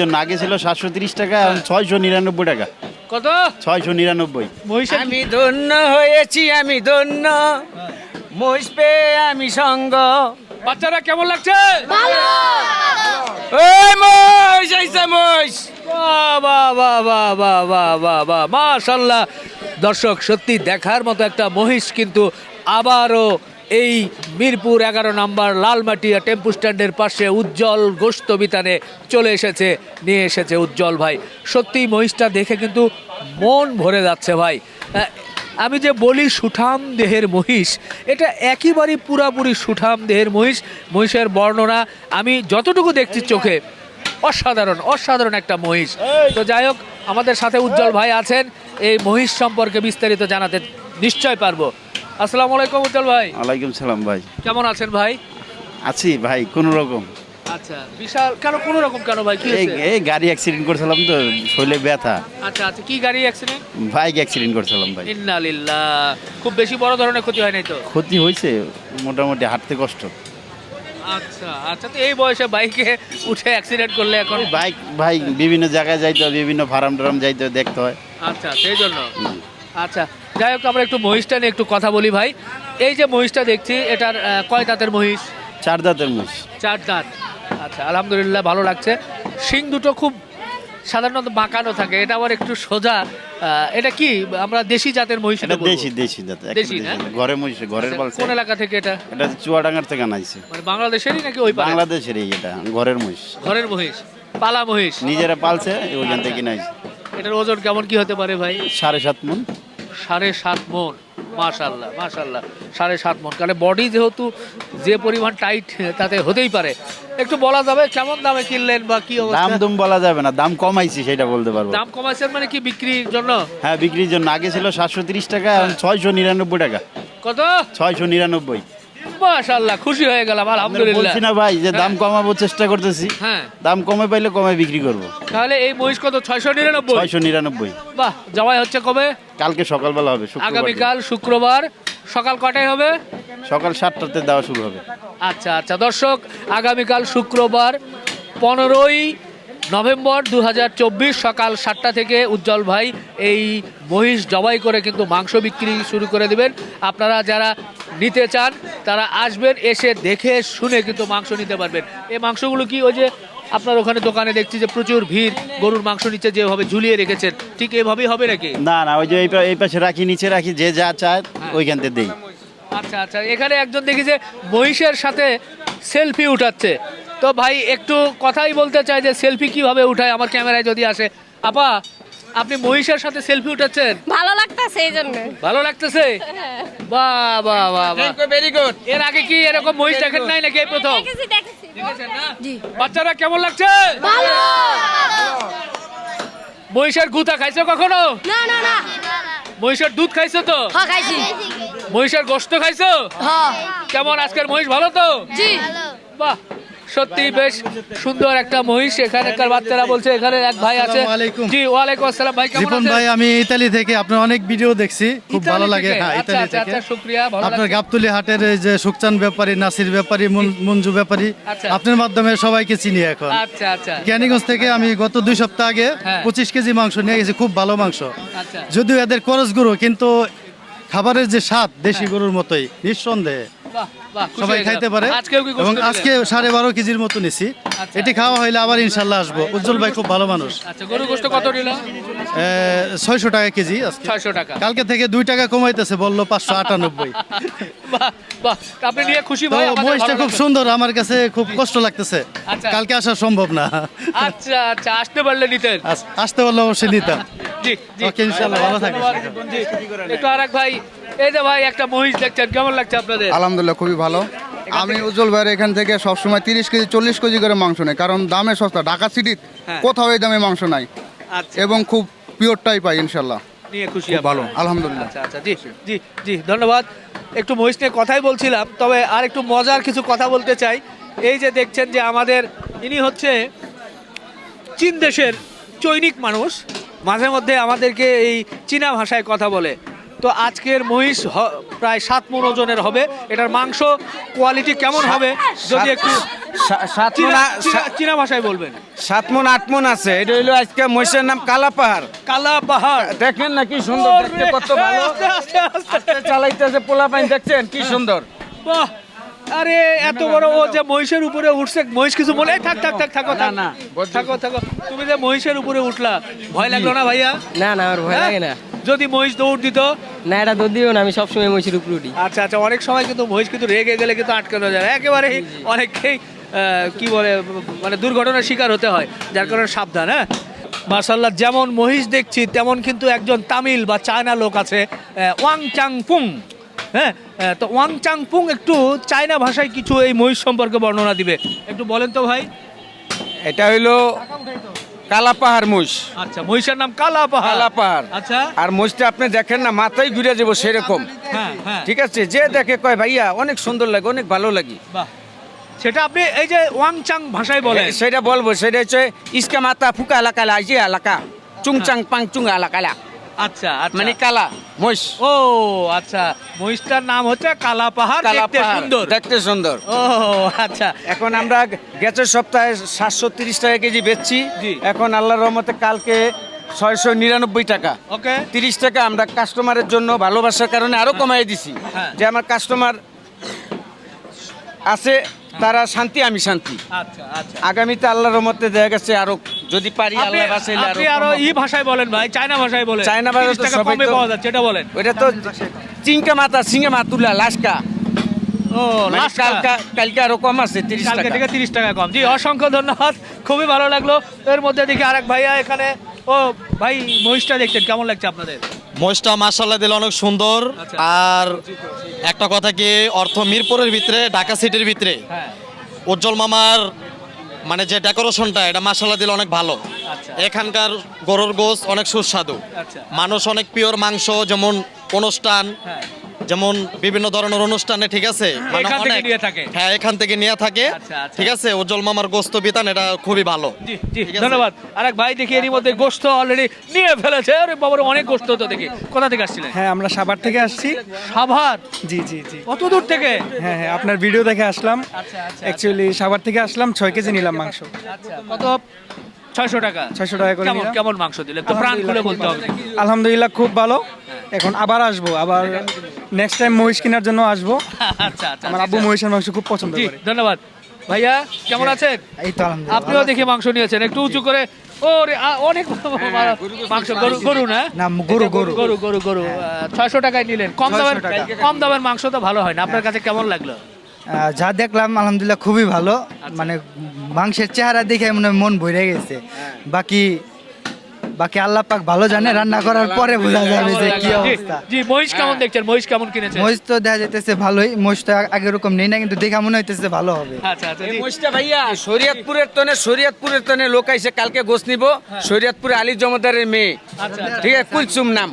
জন্য আগে ছিল সাতশো তিরিশ টাকা এখন ছয়শো নিরানব্বই টাকা। কত? ছয়শো নিরানব্বই। আমি ধন্য হয়েছি আমি ধন্য। মহিষ পেয়ে আমি সঙ্গ। বাচ্চারা কেমন লাগছে? ওই মহিষ এইসে মহিষ। মাশাল্লাহ দর্শক সত্যি দেখার মতো একটা মহিষ কিন্তু আবারও এই মিরপুর এগারো নম্বর লালমাটিয়া টেম্পু স্ট্যান্ডের পাশে উজ্জ্বল গোস্ত বিতানে চলে এসেছে, নিয়ে এসেছে উজ্জ্বল ভাই। সত্যি মহিষটা দেখে কিন্তু মন ভরে যাচ্ছে ভাই। আমি যে বলি সুঠাম দেহের মহিষ, এটা একেবারেই পুরাপুরি সুঠাম দেহের মহিষ, মহিষের বর্ণনা আমি যতটুকু দেখছি চোখে, অসাধারণ অসাধারণ একটা মহিষ। তো যাই হোক, আমাদের সাথে উজ্জ্বল ভাই আছেন, এই মহিষ সম্পর্কে বিস্তারিত জানাতে নিশ্চয় পারব। আসসালামু আলাইকুম উজ্জ্বল ভাই। ওয়ালাইকুম সালাম ভাই। কেমন আছেন ভাই? আছি ভাই কোনো রকম। আচ্ছা বিশাল কেন কোনো রকম কেন ভাই? কি হয়েছে? এই গাড়ি অ্যাক্সিডেন্ট করছিলাম তো শরীরে ব্যথা। আচ্ছা আচ্ছা কি গাড়ি অ্যাক্সিডেন্ট বাইক অ্যাক্সিডেন্ট করছিলাম ভাই। ইন্নালিল্লাহ খুব বেশি বড় ধরনের ক্ষতি হয় নাই তো? ক্ষতি হয়েছে মোটামুটি হাঁটতে কষ্ট। আচ্ছা আচ্ছা তো এই বয়সে বাইকে উঠে অ্যাক্সিডেন্ট করলে এখন? বাইক ভাই বিভিন্ন জায়গায় যাইতে হয় বিভিন্ন ফার্ম টারাম যাইতে হয়, দেখতে হয়। আচ্ছা সেই জন্য। আচ্ছা যাই হোক আমরা একটু মহিষটা নিয়ে একটু কথা বলি ভাই। এই যে মহিষটা দেখছি এটার কয় দাঁতের মহিষ? চার দাঁতের মহিষ। চার দাঁত। আচ্ছা আলহামদুলিল্লাহ ভালো লাগছে। শিং দুটো খুব সাধারণত বাঁকানো থাকে এটা আবার একটু সোজা। এটা কি? আমরা দেশি জাতের মহিষ এটা দেশি দেশি জাত একেবারে দেশি না? ঘরে মহিষ ঘরের আচ্ছা, কোন এলাকা থেকে এটা? এটা চুয়াডাঙ্গার থেকে আনাইছে মানে বাংলাদেশেরই নাকি ওই পাড়ার? বাংলাদেশের এই এটা ঘরের মহিষ। ঘরের মহিষ পালা মহিষ। নিজেরা পালছে ওইখান থেকে কিনাইছে এটার ওজন কেমন কি হতে পারে ভাই? সাড়ে সাত মন। সাড়ে সাত মন মাশাল্লাহ মাশাল্লাহ সাড়ে সাত মন। কারণ বডি যেহেতু যে পরিমাণ টাইট তাতে হতেই পারে। একটু বলা যাবে কেমন দামে কিনলেন বা কি দাম দুম বলা যাবে না দাম কমাইছি সেটা বলতে পারব। দাম কমাইছেন মানে কি বিক্রির জন্য? হ্যাঁ বিক্রির জন্য। আগে ছিল সাতশো তিরিশ টাকা এখন ছয়শো নিরানব্বই টাকা। কত? ছয়শো নিরানব্বই। মাশাল্লাহ খুশি হয়ে গেলাম আলহামদুলিল্লাহ। বলছি না ভাই যে দাম কমাবো চেষ্টা করতেছি। হ্যাঁ। দাম কমে পাইলে কমে বিক্রি করব। তাহলে এই মহিষ কত? ছয়শো নিরানব্বই? ছয়শো নিরানব্বই। বাহ জবাই হচ্ছে কবে? কালকে সকালবেলা হবে দিন। আগামীকাল শুক্রবার। সকাল কটায় হবে? সকাল সাতটাতে দেওয়া শুরু হবে। আচ্ছা আচ্ছা। দর্শক আগামীকাল শুক্রবার পনেরোই নভেম্বর দু হাজার চব্বিশ সকাল সাতটা থেকে উজ্জ্বল ভাই এই মহিষ জবাই করে কিন্তু মাংস বিক্রি শুরু করে দেবেন। আপনারা যারা নিতে চান তারা আসবেন এসে দেখে শুনে কিন্তু মাংস নিতে পারবেন। এই মাংসগুলো কি ওই যে আপনার ওখানে দোকানে দেখছি যে প্রচুর ভিড় গরুর মাংস নিচে যেভাবে ঝুলিয়ে রেখেছেন ঠিক এভাবেই হবে নাকি? না না ওই যে এই এই পাশে রাখি নিচে রাখি যে যা চায় ওইখান থেকে দেই। আচ্ছা আচ্ছা এখানে একজন দেখি যে মহিষের সাথে সেলফি উঠাচ্ছে। তো ভাই একটু কথাই বলতে চাই যে সেলফি কীভাবে উঠায়? আমার ক্যামেরায় যদি আসে। আপা আপনি মহিষের সাথে সেলফি উঠাচ্ছেন? ভালো লাগতেছে এই জন্য। ভালো লাগতেছে? বাহ বাহ বাহ বাহ। ভেরি গুড এর আগে কি এরকম মহিষ দেখেন নাই নাকি এই প্রথম? দেখেছি দেখেছি। দেখেছেন না? জি। বাচ্চারা কেমন লাগছে? ভালো। মহিষের গুতা খাইছো কখনো? না না না। মহিষের দুধ খাইছো তো? হ্যাঁ খাইছি। মহিষের গোস্ত খাইছো? হ্যাঁ কেমন আজকের মহিষ ভালো তো? জি। বাহ। সত্যি বেশ সুন্দর একটা মহিষ এখানকার বাচ্চারা বলছে এখানে এক ভাই আছে। জি ওয়ালাইকুম আসসালাম ভাই কেমন আছেন? ভাই আমি ইতালি থেকে আপনার অনেক ভিডিও দেখছি খুব ভালো লাগে? হ্যাঁ আচ্ছা, ইতালি আচ্ছা, থেকে। আচ্ছা, শুকরিয়া, ভালো আপনার গাবতুলি হাটের যে সুকচান ব্যাপারী নাসির ব্যাপারী মঞ্জু ব্যাপারী। আপনার মাধ্যমে সবাইকে চিনি এখন। আচ্ছা আচ্ছা। জ্ঞানীগঞ্জ থেকে আমি গত দুই সপ্তাহ আগে হ্যাঁ। পঁচিশ কেজি মাংস নিয়ে গেছি খুব ভালো মাংস। যদিও এদের করজ গরু কিন্তু খাবারের যে স্বাদ দেশি গরুর মতোই নিঃসন্দেহে। সবাই খাইতে পারে। এবং আজকে সাড়ে বারো কেজির মতো নিছি। আচ্ছা। এটি খাওয়া হইলে আবার ইনশাল্লাহ আসব। উজ্জ্বল ভাই খুব ভালো মানুষ। আচ্ছা ছয়শো টাকা কেজি ছয়শো টাকা। কালকে থেকে দুই টাকা কমাইতেছে বলল পাঁচশো আটানব্বই। মহিষটা খুব সুন্দর আমার কাছে খুব কষ্ট লাগতেছে। আচ্ছা। কালকে আসা সম্ভব না। আচ্ছা আচ্ছা আসতে পারলে নিতেন। আসতে পারলে অবশ্যই নিতাম। জি জি। ওকে, ভালো থাকবেন। একটু আরেক ভাই এই যে ভাই একটা মহিষ দেখছেন কেমন লাগছে আপনাদের? আলহামদুলিল্লাহ খুবই ভালো। আমি উজ্জ্বল ভাইয়ের এখান থেকে সবসময় তিরিশ কেজি চল্লিশ কেজি করে মাংস নেই কারণ দামে সস্তা। ঢাকা সিটির হ্যাঁ। কোথাও এই দামে মাংস নাই। আচ্ছা। এবং খুব পিওরটাই পাই ইনশাল্লাহ নিয়ে খুশি ভালো। আলহামদুলিল্লাহ। আচ্ছা আচ্ছা জি জি জি ধন্যবাদ। একটু মহিষ নিয়ে কথাই বলছিলাম তবে আর একটু মজার কিছু কথা বলতে চাই। এই যে দেখছেন যে আমাদের ইনি হচ্ছে চীন দেশের চৈনিক মানুষ। মাঝে মধ্যে আমাদেরকে এই চীনা ভাষায় কথা বলে। তো আজকের মহিষ প্রায় সাত মন ওজনের হবে। এটার মাংস কোয়ালিটি কেমন হবে? যদি একটু চীনা- ভাষায় বলবেন। সাত মন আট মন আছে। এটা হইল আজকে মহিষের নাম কালা পাহাড় কালা পাহাড় দেখেন না কি সুন্দর দেখতে কত ভালো। চালাইতেছে পোলা পাইন দেখছেন কি সুন্দর। বাহ! আরে এত বড় ও যে মহিষের উপরে উঠছে মহিষ কিছু বলে থাক থাক থাক থাকো থাক। না, থাকো থাকো তুমি যে মহিষের উপরে উঠলা ভয় লাগল না ভাইয়া? না না আমার ভয় লাগে না। যদি মহিষ দৌড় দিত? না এটা দুধ দিও না আমি সবসময় মহিষের উপরে উঠি। আচ্ছা আচ্ছা অনেক সময় কিন্তু মহিষ কিন্তু রেগে গেলে কিন্তু আটকানো যায়। না। একেবারে অনেককেই কি বলে মানে দুর্ঘটনার শিকার হতে হয় যার কারণে সাবধান হ্যাঁ? মার্শাল্লাহ যেমন মহিষ দেখছি তেমন কিন্তু একজন তামিল বা চায়না লোক আছে ওয়াং চাং পুং হ্যাঁ তো ওয়াং চাং পুং একটু চায়না ভাষায় কিছু এই মহিষ সম্পর্কে বর্ণনা দিবে। একটু বলেন তো ভাই। এটা হইল কালা পাহাড় মহিষ। আচ্ছা মহিষের নাম কালা পাহাড় কালা পাহাড় আচ্ছা। আর মহিষটা আপনি দেখেন না মাথায় ঘুরে যাব সেরকম। হ্যাঁ হ্যাঁ। ঠিক আছে যে দেখে কয় ভাইয়া অনেক সুন্দর লাগে অনেক ভালো লাগে। সেটা আপনি এই যে ওয়াং চাং ভাষায় বলেন। সেটা বলব সেটা হচ্ছে ইসকা মাতা ফুকা এলাকা আজি এলাকা চুংচাং পাং চুং এলাকা আচ্ছা আচ্ছা। মানে কালা। মহিষ। ও আচ্ছা। মহিষটার নাম হচ্ছে কালা পাহাড় দেখতে সুন্দর। দেখতে সুন্দর। ও আচ্ছা। এখন আমরা গেছের সপ্তাহে সাতশো তিরিশ টাকা কেজি বেচছি। এখন আল্লাহর রহমতে কালকে ছয়শো নিরানব্বই টাকা। ওকে। তিরিশ টাকা আমরা কাস্টমারের জন্য ভালোবাসার কারণে আরও কমাই দিছি। হ্যাঁ। যে আমার কাস্টমার আছে তারা শান্তি আমি শান্তি। আচ্ছা আচ্ছা। আগামীতে আল্লাহর রহমতে দেখা গেছে আরও যদি পারি আল্লাহ বাঁচাইলে আপনি আরও ই ভাষায় বলেন ভাই চায়না ভাষায় বলেন। চায়না ভাষায় টাকা কমে পাওয়া যাচ্ছে এটা বলেন। ওটা তো চিংকা মাথা সিংহে মাতুলা লাস্কা ও মানে লাস্ট কালকা কালকে আরও কম আছে তিরিশ কালকে টাকা। থেকে তিরিশ টাকা কম। জি অসংখ্য ধন্যবাদ খুবই ভালো লাগল। এর মধ্যে দেখি আরেক ভাইয়া এখানে। ও ভাই মহিষটা দেখছেন কেমন লাগছে আপনাদের? মহিষটা মার্শাল্লাহ দিলে অনেক সুন্দর। আচ্ছা। আর একটা কথা কি অর্থ মিরপুরের ভিতরে ঢাকা সিটির ভিতরে। হ্যাঁ। উজ্জ্বল মামার মানে যে ডেকোরেশনটা এটা মাসালা দিলে অনেক ভালো। আচ্ছা। এখানকার গরুর গোস অনেক সুস্বাদু। আচ্ছা। মানুষ অনেক পিওর মাংস যেমন অনুষ্ঠান হ্যাঁ। যেমন বিভিন্ন ধরনের অনুষ্ঠানে ঠিক আছে? মানে এখান থেকে নিয়ে থাকে। হ্যাঁ এখান থেকে নিয়ে থাকে। আচ্ছা, আচ্ছা। ঠিক আছে? উজ্জ্বল মামার গোস্ত বিতান এটা খুবই ভালো। জি জি। ধন্যবাদ। আরেক ভাই দেখি এরই মধ্যে গোস্ত অলরেডি নিয়ে ফেলেছে। আরে বাবার অনেক গোস্ত তো দেখি। কোথা থেকে আসছিলেন? হ্যাঁ আমরা সাভার থেকে আসছি। সাভার? জি জি জি। কত দূর থেকে? হ্যাঁ হ্যাঁ আপনার ভিডিও দেখে আসলাম। আচ্ছা আচ্ছা অ্যাকচুয়ালি সাভার থেকে আসলাম ছয় কেজি নিলাম মাংস। আচ্ছা কত? ছয়শো টাকা। ছয়শো টাকা করে কেমন কেমন মাংস দিলে তো প্রাণ খুলে বলতে হবে। আলহামদুলিল্লাহ খুব ভালো। এখন আবার আসব আবার নেক্সট টাইম মহিষ কেনার জন্য আসব। আচ্ছা আচ্ছা আমার আব্বু মহিষের মাংস খুব পছন্দ করে। ধন্যবাদ। ভাইয়া কেমন আছেন? এই তো আলহামদুলিল্লাহ আপনিও দেখি মাংস নিয়েছেন একটু উঁচু করে। ও রে আ, অনেক মাংস গরু গরু না? না গরু গরু। গরু গরু গরু ছয়শো টাকায় নিলেন। কম দামের কম দামের মাংস তো ভালো হয় না। আপনার কাছে কেমন লাগল? যা দেখলাম আলহামদুলিল্লাহ খুবই ভালো। মানে মাংসের চেহারা দেখে মনে হয় মন ভরে গেছে। বাকি বাকি আল্লাহ পাক ভালো জানে রান্না করার পরে বোঝা যাবে যে কি অবস্থা। জি মহিষ কেমন দেখছেন মহিষ কেমন কিনেছেন? মহিষ তো দেখা যাইতেছে ভালোই মহিষ তো আগে রকম নেই না কিন্তু দেখা মনে হইতেছে ভালো হবে। আচ্ছা আচ্ছা জি। মহিষটা ভাইয়া শরীয়তপুরের তনে শরীয়তপুরের তনে লোক আইসে কালকে গোস নিব। শরীয়তপুরে আলী জমাদারের মেয়ে। আচ্ছা, ঠিক আছে কুলসুম নাম।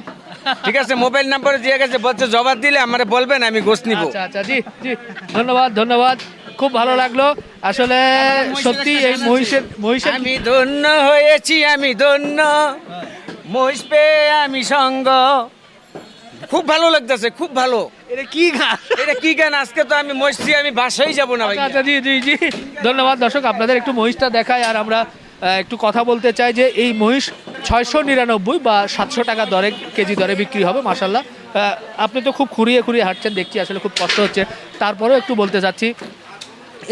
ঠিক আছে মোবাইল নাম্বার দিয়ে গেছে বলছে জবাব দিলে আমারে বলবেন আমি গোস নিব। আচ্ছা আচ্ছা জি জি ধন্যবাদ ধন্যবাদ। খুব ভালো লাগল। আসলে সত্যি এই মহিষের মহিষের আমি ধন্য হয়েছি আমি ধন্য। মহিষ পেয়ে আমি সঙ্গ। খুব ভালো লাগতেছে খুব ভালো। এটা কি গান? এটা কি গান? আজকে তো আমি মহিষি আমি বাসায় যাব না ভাই আচ্ছা আচ্ছা, জি জি জি। ধন্যবাদ দর্শক আপনাদের একটু মহিষটা দেখায় আর আমরা একটু কথা বলতে চাই যে এই মহিষ ছয়শো নিরানব্বই বা সাতশো টাকা দরে কেজি দরে বিক্রি হবে মাসাল্লাহ আপনি তো খুব খুঁড়িয়ে খুঁড়িয়ে হাঁটছেন দেখছি আসলে খুব কষ্ট হচ্ছে। তারপরেও একটু বলতে চাচ্ছি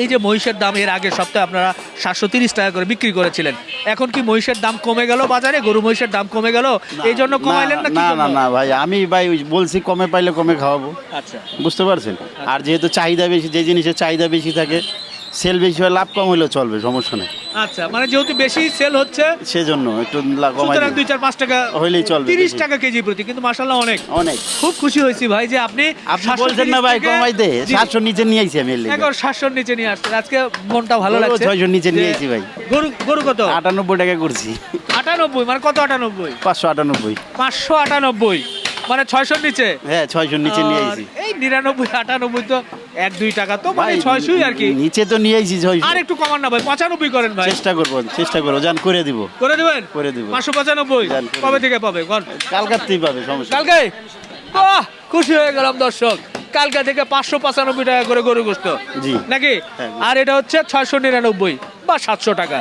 এই যে মহিষের দাম এর আগে সপ্তাহে আপনারা সাতশো তিরিশ টাকা করে বিক্রি করেছিলেন। এখন কি মহিষের দাম কমে গেল বাজারে? গরু মহিষের দাম কমে গেল? এই জন্য কমাইলেন না না না ভাই আমি ভাই বলছি কমে পাইলে কমে খাওয়াবো। আচ্ছা। বুঝতে পারছেন? আর যেহেতু চাহিদা বেশি যে জিনিসের চাহিদা বেশি থাকে সেল বেশি হয় লাভ কম হলেও চলবে সমস্যা নেই। আচ্ছা মানে যেহেতু বেশি সেল হচ্ছে সেজন্য একটু সুতরাং দুই। চার পাঁচ টাকা হইলেই চলবে তিরিশ টাকা কেজি প্রতি কিন্তু মাসাল্লাহ অনেক। অনেক। খুব খুশি হয়েছি ভাই যে আপনি আপনি বলছেন না ভাই কমাই দে জি, সাতশো নিচে নিয়ে আইছি আমি। একবার সাতশোর নিচে নিয়ে আসছেন আজকে মনটা ভালো লাগছে। 600 নিচে নিয়ে আইছি ভাই। গরু গরু কত? আটানব্বই টাকা করছি। আটানব্বই মানে কত আটানব্বই? পাঁচশো আটানব্বই। পাঁচশো আটানব্বই। মানে ছয়শোর নিচে? হ্যাঁ ছয়শোর নিচে নিয়ে আইছি। এই নিরানব্বই আটানব্বই তো এক দুই টাকা তো মানে ছয়শোই আর কি। নিচে তো নিয়ে আইছি ছয়শো। আর একটু কমান না ভাই পঁচানব্বই করেন ভাই। চেষ্টা করব চেষ্টা করব যান করে দিব। করে দেবেন? করে দিব। পাঁচশো পঁচানব্বই? কবে থেকে পাবে। কালকাতেই পাবে সমস্যা কালকে বাহ খুশি হয়ে গেলাম দর্শক। কালকা থেকে পাঁচশো পঁচানব্বই টাকা করে গরু গোস্ত। জি। নাকি? হ্যাঁ। আর এটা হচ্ছে ছয়শো নিরানব্বই বা সাতশো টাকা।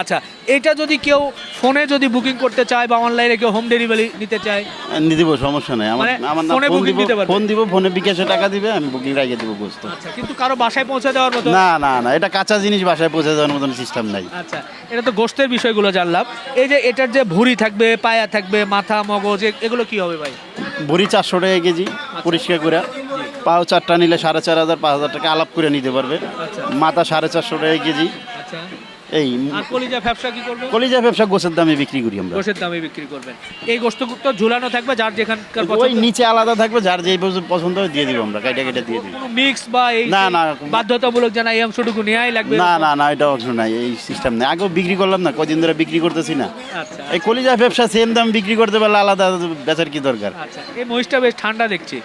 আচ্ছা এটা যদি কেউ ফোনে যদি বুকিং করতে চায় বা অনলাইনে কেউ হোম ডেলিভারি নিতে চায়? নিয়ে দিব সমস্যা নেই। আমার মানে আমার ফোনে দিব দিতে পারবে? ফোন দিব ফোনে বিকাশে টাকা দিবে আমি বুকিং রাখিয়ে দিব বুঝতো আচ্ছা কিন্তু কারও বাসায় পৌঁছে দেওয়ার মতো না না না এটা কাঁচা জিনিস বাসায় পৌঁছে দেওয়ার মতন সিস্টেম নাই। আচ্ছা এটা তো গোষ্ঠের বিষয়গুলো জানলাম। এই যে এটার যে ভুঁড়ি থাকবে পায়া থাকবে মাথা মগজ এগুলো কি হবে ভাই? ভুড়ি চারশো টাকা কেজি পরিষ্কার করে। পাও চারটা নিলে সাড়ে চার হাজার পাঁচ হাজার টাকা আলাপ করে নিতে পারবে। আচ্ছা। মাথা সাড়ে চারশো টাকা কেজি। আচ্ছা এই আর কলিজা ব্যবসা কি করবে? কলিজা ব্যবসা গোছের দামে বিক্রি করি আমরা। দামে বিক্রি করবেন। এই গোষ্ঠ তো ঝুলানো থাকবে যার যেখানকার ওই নিচে আলাদা থাকবে যার যেই পছন্দ- হয় দিয়ে দিব আমরা কেটে কেটে দিয়ে কোনো মিক্স বা এই না, না। বাধ্যতামূলক জানা এই অংশটুকু নেওয়াই লাগবে না না না এটা অংশ নাই এই সিস্টেম নেই। আগেও বিক্রি করলাম না কদিন ধরে বিক্রি করতেছি না। আচ্ছা। এই কলিজা ব্যবসা সেম দাম বিক্রি করতে পারলে আলাদা বেচার কি দরকার? আচ্ছা এই মহিষটা বেশ ঠান্ডা দেখছি।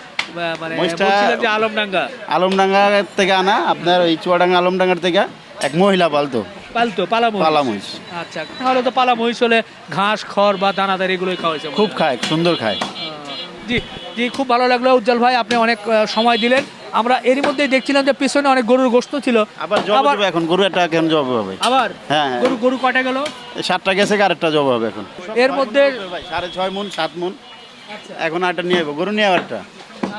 মানে মহিষটা- বলছিলাম যে আলমডাঙ্গা। আলমডাঙ্গা থেকে আনা আপনার ওই চুয়াডাঙ্গা আলমডাঙ্গার থেকে এক মহিলা পালতো। পালতো পালা মহিষ পালা মহিষ আচ্ছা তাহলে তো পালা মহিষ হলে ঘাস খড় বা দানাদার এগুলোই খাওয়াইছে খুব খায় সুন্দর খায়। জি জি খুব ভালো লাগল উজ্জ্বল ভাই আপনি অনেক সময় দিলেন। আমরা এরই মধ্যেই দেখছিলাম যে পিছনে অনেক গরুর গোস্ত ছিল। আবার জব আবার দেবে এখন গরু একটা কেন জব হবে? আবার? হ্যাঁ, হ্যাঁ। গরু গরু কয়টা গেল? সাতটা গেছে আরেকটা জব হবে এখন? এর মধ্যে সাড়ে ছয় মন সাত মন। এখন আরেকটা নিয়ে যাব গরু নিয়ে আরেকটা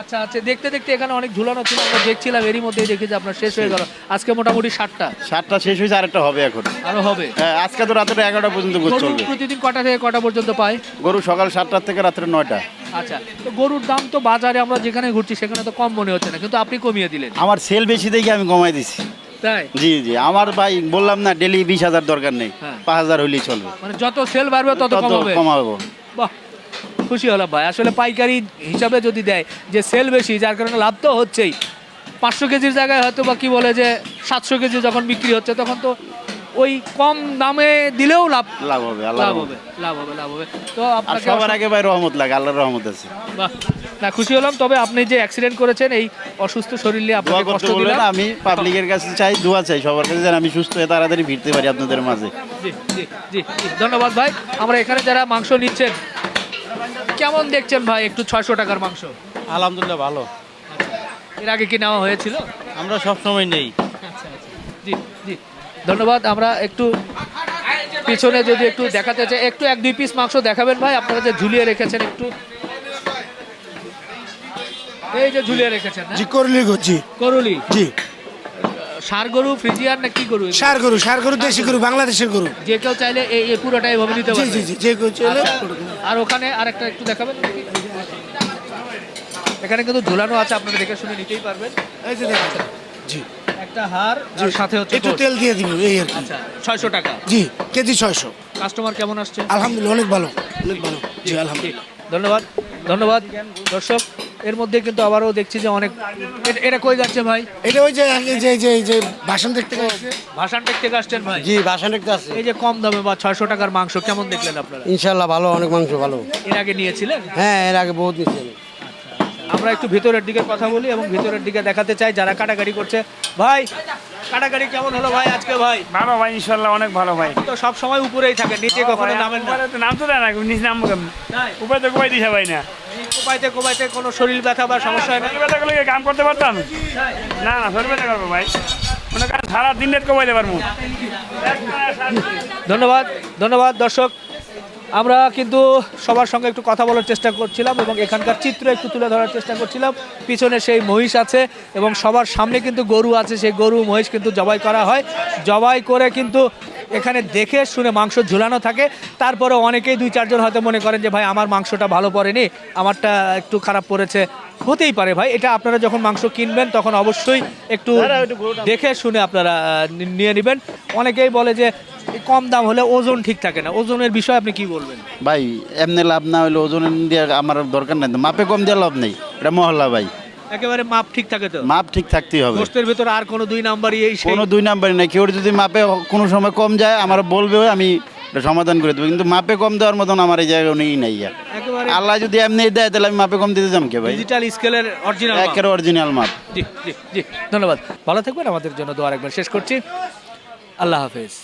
আচ্ছা আচ্ছা দেখতে দেখতে এখানে অনেক ঝুলানো ছিল আমরা দেখছিলাম এরই মধ্যেই দেখি যে আপনার শেষ হয়ে গেল। আজকে মোটামুটি ষাটটা সাতটা শেষ হয়েছে আরেকটা হবে এখন। আরও হবে? হ্যাঁ আজকে তো রাত্রে এগারোটা পর্যন্ত গরু চলবে। প্রতিদিন কটা থেকে কটা পর্যন্ত পায়? গরু সকাল সাতটার থেকে রাত্রে নয়টা। আচ্ছা তো গরুর দাম তো বাজারে আমরা যেখানে ঘুরছি সেখানে তো কম মনে হচ্ছে না কিন্তু আপনি কমিয়ে দিলেন। আমার সেল বেশি দেখে আমি কমাই দিছি। তাই? জি জি আমার ভাই বললাম না ডেলি বিশ হাজার দরকার নেই। হ্যাঁ। পাঁচ হাজার হইলেই চলবে। মানে যত সেল বাড়বে তত তত কমাবে। কমাবো। বাহ খুশি হলাম ভাই। আসলে পাইকারি হিসাবে যদি দেয় যে সেল বেশি যার কারণে লাভ তো হচ্ছেই। পাঁচশো কেজির জায়গায় হয়তো বা কি বলে যে সাতশো কেজি যখন বিক্রি হচ্ছে তখন তো ওই কম দামে দিলেও লাভ লাভ হবে লাভ হবে লাভ হবে লাভ হবে। তো আপনাকে সবার আগে ভাই রহমত লাগে আল্লাহর রহমত আছে। বাহ। না খুশি হলাম। তবে আপনি যে অ্যাক্সিডেন্ট করেছেন এই অসুস্থ শরীর নিয়ে আপনাকে কষ্ট দিলাম। আমি পাবলিকের কাছে চাই দোয়া চাই সবার কাছে যেন আমি সুস্থ হয়ে তাড়াতাড়ি ফিরতে পারি আপনাদের মাঝে। জি জি জি জি, ধন্যবাদ ভাই। আমরা এখানে যারা মাংস নিচ্ছেন কেমন দেখছেন ভাই একটু ছয়শো টাকার মাংস? আলহামদুলিল্লাহ ভালো। এর আগে কি নেওয়া হয়েছিল? আমরা সবসময় নেই। জি জি। ধন্যবাদ। আমরা একটু পিছনে যদি একটু দেখাতে চাই একটু এক দুই পিস মাংস দেখাবেন ভাই? আপনারা যে ঝুলিয়ে রেখেছেন একটু। এই যে ঝুলিয়ে রেখেছেন জি করলি জি। করুলি? জি। সার গরু ফ্রিজিয়ান না কি গরু? সার গরু সার গরু দেশি গরু। বাংলাদেশের গরু। যে কেউ চাইলে এই এই পুরোটা এভাবে নিতে পারবে। জি জি যে কেউ চলে আচ্ছা। আর ওখানে আরেকটা একটু দেখাবেন এখানে কিন্তু ঝুলানো আছে আপনারা দেখে শুনে নিতেই পারবেন। এই যে দেখেন। জি। একটা হার আর সাথে হচ্ছে একটু তেল দিয়ে দিব এই আর কি। আচ্ছা ছয়শো টাকা। জি কেজি ছয়শো। কাস্টমার কেমন আসছে? আলহামদুলিল্লাহ অনেক ভালো। অনেক ভালো। জি আলহামদুলিল্লাহ। ধন্যবাদ ধন্যবাদ। দর্শক এর মধ্যে কিন্তু আবারও দেখছি যে অনেক এটা কই যাচ্ছে ভাই? এটা ওই যে যে যে যে ভাষণ দেখতে ভাষণ দেখতে আসছেন ভাই? জি ভাষণ দেখতে আসছে। এই যে কম দামে বা ছয়শো টাকার মাংস কেমন দেখলেন আপনারা? ইনশাল্লাহ ভালো অনেক মাংস ভালো। এর আগে নিয়েছিলেন? হ্যাঁ এর আগে বহুত নিয়েছিলেন। আমরা একটু ভিতরের দিকে কথা বলি এবং ভিতরের দিকে দেখাতে চাই যারা কাটাকাটি করছে। ভাই কাটাকাটি কেমন হলো ভাই আজকে ভাই? ভালো ভাই ইনশাল্লাহ অনেক ভালো ভাই। তো সব সময় উপরেই থাকে নিচে কখনো নামেন না। নাম তো দেয় না নিচে নাম? উপরে তো কোবাই দিছে ভাই না। কোপাইতে কোপাইতে কোনো শরীর ব্যথা বা সমস্যা হয় না। ব্যথা করলে কাম করতে পারতাম? না না শরীর ব্যথা করব ভাই। সারা দিন রাত পারব। ধন্যবাদ ধন্যবাদ দর্শক। আমরা কিন্তু সবার সঙ্গে একটু কথা বলার চেষ্টা করছিলাম এবং এখানকার চিত্র একটু তুলে ধরার চেষ্টা করছিলাম। পিছনে সেই মহিষ আছে এবং সবার সামনে কিন্তু গরু আছে। সেই গরু মহিষ কিন্তু জবাই করা হয়। জবাই করে কিন্তু এখানে দেখে শুনে মাংস ঝুলানো থাকে। তারপরে অনেকেই দুই চারজন হয়তো মনে করেন যে ভাই আমার মাংসটা ভালো পড়েনি আমারটা একটু খারাপ পড়েছে। হতেই পারে ভাই। এটা আপনারা যখন মাংস কিনবেন তখন অবশ্যই একটু দেখে শুনে আপনারা নিয়ে নেবেন। অনেকেই বলে যে কম দাম হলে ওজন ঠিক থাকে না। ওজনের বিষয়ে আপনি কি বলবেন? ভাই এমনি লাভ না হলে ওজন দিয়ে আমার দরকার নাই মাপে কম দিয়ে লাভ নেই। এটা মহল্লা ভাই। একেবারে মাপ ঠিক থাকে তো? মাপ ঠিক থাকতেই হবে। গোষ্ঠের ভিতরে আর কোনো দুই নাম্বারই এই সেই কোনো দুই নাম্বারই নাই। কেউ যদি মাপে কোনো সময় কম যায় আমার বলবে আমি এটা সমাধান করে দেবো। কিন্তু মাপে কম দেওয়ার মতন আমার এই জায়গায় নেই নাই একেবারে আল্লাহ যদি এমনি দেয় তাহলে আমি মাপে কম দিতে যাম কে ভাই? ডিজিটাল স্কেলের অরিজিনাল একের অরিজিনাল মাপ। জি জি জি ধন্যবাদ। ভালো থাকবেন আমাদের জন্য দোয়া রাখবেন। শেষ করছি। আল্লাহ হাফেজ।